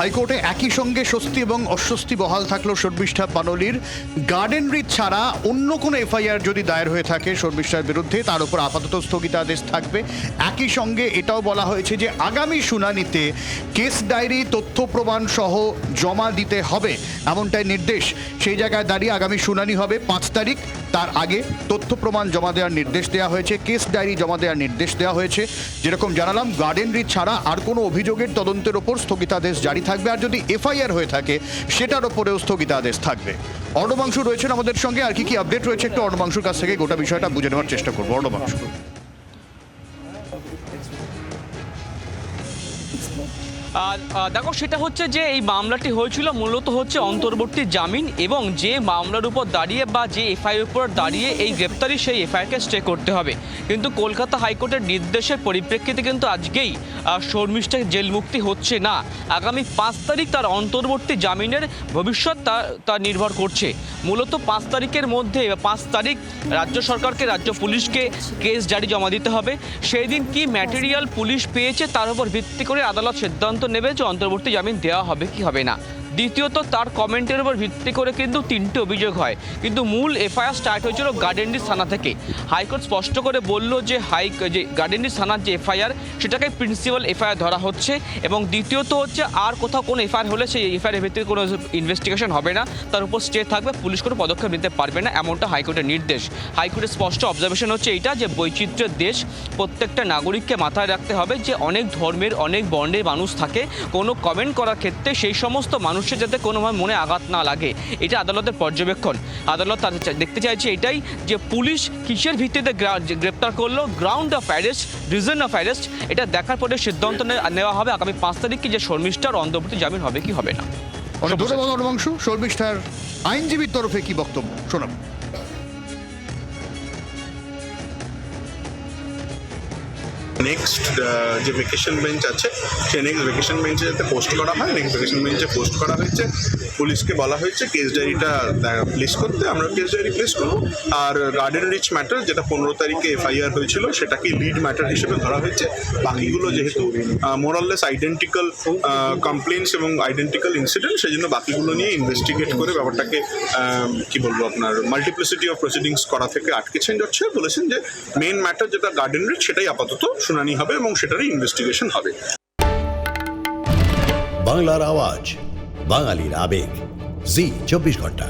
হাইকোর্টে একই সঙ্গে স্বস্তি এবং অস্বস্তি বহাল থাকল শর্মিষ্ঠা পানলির। গার্ডেন রিট ছাড়া অন্য কোনো এফআইআর যদি দায়ের হয়ে থাকে শর্মিষ্ঠার বিরুদ্ধে, তার উপর আপাতত স্থগিতাদেশ থাকবে। একই সঙ্গে এটাও বলা হয়েছে যে আগামী শুনানিতে কেস ডায়েরি, তথ্য প্রমাণ সহ জমা দিতে হবে। এমনটাই নির্দেশ। সেই জায়গায় দাঁড়িয়ে আগামী শুনানি হবে পাঁচ তারিখ। তার আগে তথ্য প্রমাণ জমা দেওয়ার নির্দেশ দেওয়া হয়েছে কেস ডায়েরি জমা দেওয়ার নির্দেশ দেওয়া হয়েছে। যেরকম জানালাম গার্ডেন রিট ছাড়া আর কোনো অভিযোগের তদন্তের ওপর স্থগিতাদেশ জারি থাকবে। আর যদি এফআইআর হয়ে থাকে, সেটার ওপরেও স্থগিতাদেশ থাকবে। অর্ণবাংশু রয়েছেন আমাদের সঙ্গে। আর কি কি আপডেট রয়েছে একটু অর্ণবাংশুর কাছ থেকে? গোটা বিষয়টা বুঝে নেওয়ার চেষ্টা করব। অর্ণবাংশু। দেখো, সেটা হচ্ছে যে এই মামলাটি হয়েছিল মূলত হচ্ছে অন্তর্বর্তী জামিন এবং যে মামলার উপর দাঁড়িয়ে বা যে এফআইআর উপর দাঁড়িয়ে এই গ্রেপ্তারি সেই এফআইআরকে স্টে করতে হবে। কিন্তু কলকাতা হাইকোর্টের নির্দেশের পরিপ্রেক্ষিতে কিন্তু আজকেই শর্মিষ্ঠা জেল মুক্তি হচ্ছে না। আগামী পাঁচ তারিখ তার অন্তর্বর্তী জামিনের ভবিষ্যৎ তা তা নির্ভর করছে। মূলত পাঁচ তারিখের মধ্যে, পাঁচ তারিখ রাজ্য সরকারকে, রাজ্য পুলিশকে কেস জারি জমা দিতে হবে। সেই দিন কি ম্যাটেরিয়াল পুলিশ পেয়েছে তার উপর ভিত্তি করে আদালত সিদ্ধান্ত নেবে যে অন্তর্বর্তী জামিন দেওয়া হবে কি হবে না। দ্বিতীয়ত তার কমেন্টের উপর ভিত্তি করে কিন্তু তিনটে অভিযোগ হয়। কিন্তু মূল এফআইআর স্টার্ট হয়েছিল গার্ডেনডি থানা থেকে। হাইকোর্ট স্পষ্ট করে বলল যে হাই যে গার্ডেনডি থানার যে এফআইআর, সেটাকে প্রিন্সিপাল এফআইআর ধরা হচ্ছে এবং দ্বিতীয়ত হচ্ছে আর কোথাও কোনো এফআইআর হলে সেই এফআইআর ভিত্তিতে কোনো ইনভেস্টিগেশন হবে না। তার উপর স্টে থাকবে, পুলিশ কোনো পদক্ষেপ নিতে পারবে না, এমনটা হাইকোর্টের নির্দেশ। হাইকোর্টের স্পষ্ট অবজারভেশন হচ্ছে এইটা যে বৈচিত্র্যের দেশ, প্রত্যেকটা নাগরিককে মাথায় রাখতে হবে যে অনেক ধর্মের, অনেক বর্ণের মানুষ থাকে। কোনো কমেন্ট করার ক্ষেত্রে সেই সমস্ত মানুষের যাতে কোনোভাবে মনে আঘাত না লাগে এটা আদালতের পর্যবেক্ষণ। আদালত তাদের দেখতে চাইছে এটাই যে পুলিশ কিসের ভিত্তিতে গ্রেপ্তার করল ground of arrest reason of arrest এটা দেখার পরে সিদ্ধান্ত নেওয়া হবে আগামী পাঁচ তারিখে যে শর্মিষ্ঠার অন্তর্বর্তী জামিন হবে কি হবে না? শর্মিষ্ঠার আইনজীবীর তরফে কি বক্তব্য? শোনাব। নেক্সট যে ভেকেশন বেঞ্চ আছে, সেই নেক্সট ভেকেশন বেঞ্চে যাতে পোস্ট করা হয় নেক্সট ভেকেশন বেঞ্চে পোস্ট করা হয়েছে। পুলিশকে বলা হয়েছে কেস ডায়েরিটা প্লেস করতে। আমরা কেস ডায়েরি প্লেস করব। আর গার্ডেন রিচ ম্যাটার যেটা পনেরো তারিখে এফআইআর হয়েছিল, সেটাকে লিড ম্যাটার হিসেবে ধরা হয়েছে। বাকিগুলো যেহেতু মোরাললেস আইডেন্টিক্যাল কমপ্লেন্স এবং আইডেন্টিক্যাল ইনসিডেন্ট সেই জন্য বাকিগুলো নিয়ে ইনভেস্টিগেট করে ব্যাপারটাকে কি বলব আপনার মাল্টিপ্লিসিটি অফ প্রসিডিংস করা থেকে আটকেছেন যাচ্ছে। বলেছেন যে মেন ম্যাটার যেটা গার্ডেন রিচ সেটাই আপাতত শুনানি হবে এবং সেটারই ইনভেস্টিগেশন হবে। বাংলার আওয়াজ বাঙালির আবেগ। জি চব্বিশ ঘণ্টা।